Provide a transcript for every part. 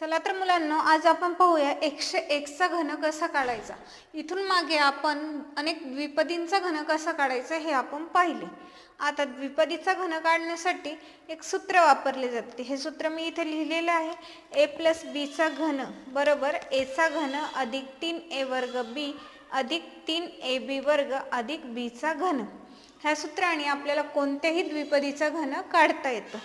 चला तर मुलांना आज आपण पाहूया एकशे एकचा घन कसा काढायचा. इथून मागे आपण अनेक द्विपदींचा घन कसा काढायचा हे आपण पाहिले. आता द्विपदीचा घन काढण्यासाठी एक सूत्र वापरले जाते. हे सूत्र मी इथे लिहिलेलं आहे. ए प्लस बीचा घन बरोबर? एचा घन अधिक तीन ए वर्ग बी अधिक तीन ए बी वर्ग अधिक बीचा घन. ह्या सूत्राने आपल्याला कोणत्याही द्विपदीचा घन काढता येतं.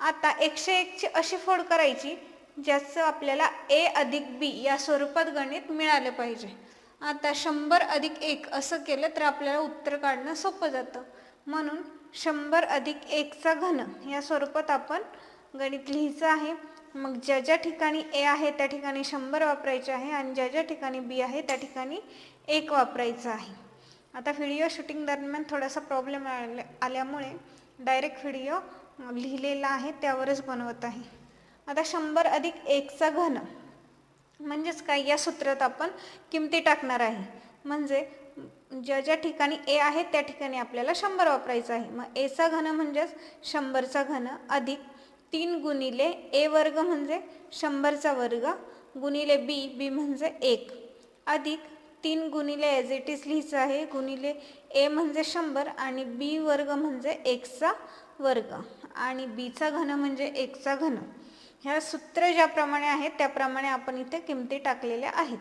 आता एकशे एकची अशी फोड करायची. ज्याचं आपल्याला ए अधिक बी या स्वरूपात गणित मिळालं पाहिजे. आता शंभर अधिक एक असं केलं तर आपल्याला उत्तर काढणं सोपं जातं. म्हणून शंभर अधिक एकचा घन या स्वरूपात आपण गणित लिहायचं आहे. मग ज्या ज्या ठिकाणी ए आहे त्या ठिकाणी शंभर वापरायचे आहे आणि ज्या ज्या ठिकाणी बी आहे त्या ठिकाणी एक वापरायचं आहे. आता व्हिडिओ शूटिंग दरम्यान थोडासा प्रॉब्लेम आल्या आल्यामुळे डायरेक्ट व्हिडिओ लिहिलेला आहे त्यावरच बनवत आहे. आता शंभर अधिक एकचा घन. म्हणजेच काय? या सूत्रात आपण किमती टाकणार आहे. म्हणजे ज्या ज्या ठिकाणी ए आहे त्या ठिकाणी आपल्याला शंभर वापरायचं आहे. मग एचा घन म्हणजेच शंभरचा घन अधिक तीन गुणिले ए वर्ग म्हणजे शंभरचा वर्ग गुणिले बी बी म्हणजे एक. अधिक तीन गुणिले एज इट इज लिहायचं आहे गुणिले ए म्हणजे शंभर आणि बी वर्ग म्हणजे एकचा वर्ग. आणि बीचा घन म्हणजे एकचा घन. ह्या सूत्र ज्याप्रमाणे आहेत त्याप्रमाणे आपण इथे किमती टाकलेल्या आहेत.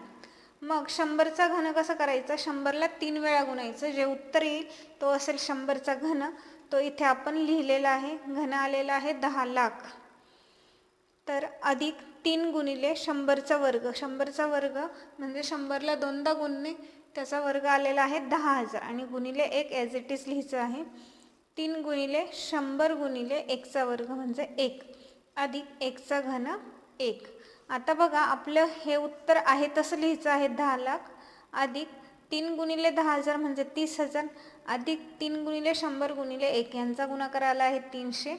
मग शंभरचा घन कसं करायचा? शंभरला तीन वेळा गुणायचं. जे उत्तर येईल तो असेल शंभरचा घन. तो इथे आपण लिहिलेला आहे घन आलेला आहे दहा लाख. तर अधिक तीन गुणिले शंभरचा वर्ग. शंभरचा वर्ग म्हणजे शंभरला दोनदा गुणणे त्याचा वर्ग आलेला आहे दहा हजार. आणि गुणिले एक ॲज इट इज लिहायचं आहे तीन गुणिले शंभर गुणिले एकचा वर्ग म्हणजे एक. अधिक एकचा घन एक. आता बघा आपलं हे उत्तर आहे तसं लिहायचं आहे दहा लाख अधिक तीन गुणिले दहा हजार म्हणजे तीस हजार अधिक तीन गुणिले शंभर गुणिले एक. यांचा गुणाकार आला आहे तीनशे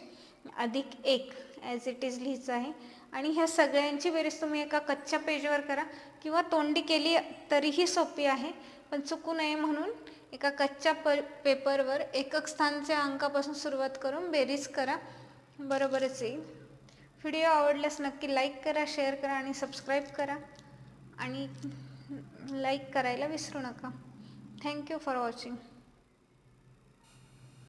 अधिक एक ॲज इट इज लिहायचं आहे. आणि ह्या सगळ्यांची बेरीज तुम्ही एका कच्च्या पेजवर करा. किंवा तोंडी केली तरीही सोपी आहे पण चुकू नये म्हणून एका कच्च्या प पेपरवर एकक स्थानच्या अंकापासून सुरुवात करून बेरीज करा. बरोबरच येईल. व्हिडिओ आवडल्यास नक्की लाईक करा शेअर करा आणि सबस्क्राईब करा. आणि लाईक करायला विसरू नका. Thank you for watching.